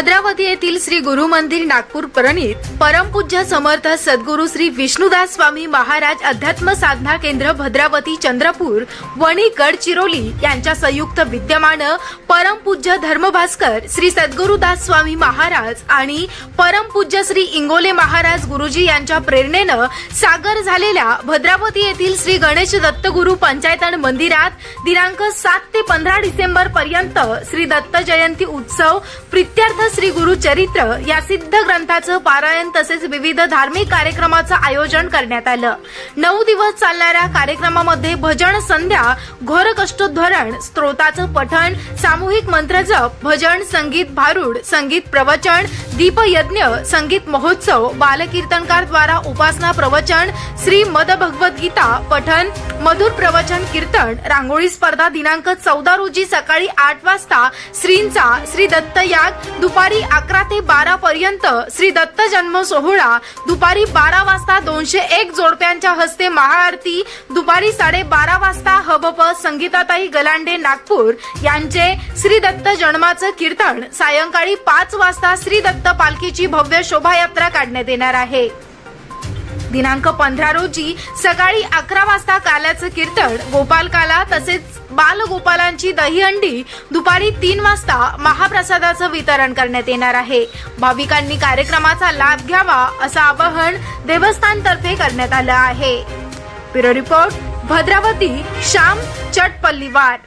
भद्रावती येथील श्री गुरु मंदिर नागपूर प्रणित परमपूज्य समर्थ सद्गुरु श्री विष्णुदास स्वामी महाराज अध्यात्म साधना केंद्र भद्रावती चंद्रपूर वणी गडचिरोली यांच्या संयुक्त विद्यमानं परमपूज्य धर्मभास्कर श्री सद्गुरुदास स्वामी महाराज आणि परमपूज्य श्री इंगोले महाराज गुरुजी यांच्या प्रेरणेनं सागर झालेल्या भद्रावती येथील श्री गणेश दत्तगुरु पंचायतन मंदिरात दिनांक सात ते पंधरा डिसेंबर पर्यंत श्री दत्त जयंती उत्सव प्रित्यर्थ श्री गुरु चरित्र या सिद्ध ग्रंथाचं पारायण तसेच विविध धार्मिक कार्यक्रमाचं आयोजन करण्यात आलं. नऊ दिवस चालणाऱ्या कार्यक्रमामध्ये भजन संध्या घोर कष्टोद्धरण स्तोत्राचं पठण सामूहिक मंत्रजप भजन संगीत भारूड संगीत प्रवचन दीपयज्ञ संगीत महोत्सव बालकीर्तनकार द्वारा उपासना प्रवचन श्री मद भगवत गीता पठन मधुर प्रवचन कीर्तन रांगोळी स्पर्धा दिनांक चौदा रोजी सकाळी आठ वाजता श्रींचा श्री दत्त याग दुपारी अकरा ते बारा पर्यंत श्री दत्त जन्म सोहळा दुपारी बारा वाजता दोनशे एक जोडप्यांच्या हस्ते महाआरती दुपारी साडेबारा वाजता हबप संगीताताई गलांडे नागपूर यांचे श्री दत्त जन्माचं कीर्तन सायंकाळी पाच वाजता श्री दत्त पालखीची भव्य शोभायात्रा काढण्यात येणार आहे. दिनांक पंधरा रोजी सकाळी अकरा वाजता काल्याचं कीर्तन गोपालकाला तसेच बालगोपालांची दहीहंडी दुपारी तीन वाजता महाप्रसादाचं वितरण करण्यात येणार आहे. भाविकांनी कार्यक्रमाचा लाभ घ्यावा असं आवाहन देवस्थानतर्फे करण्यात आलं आहे. Bureau report Bhadravati Shyam Chatpallivar.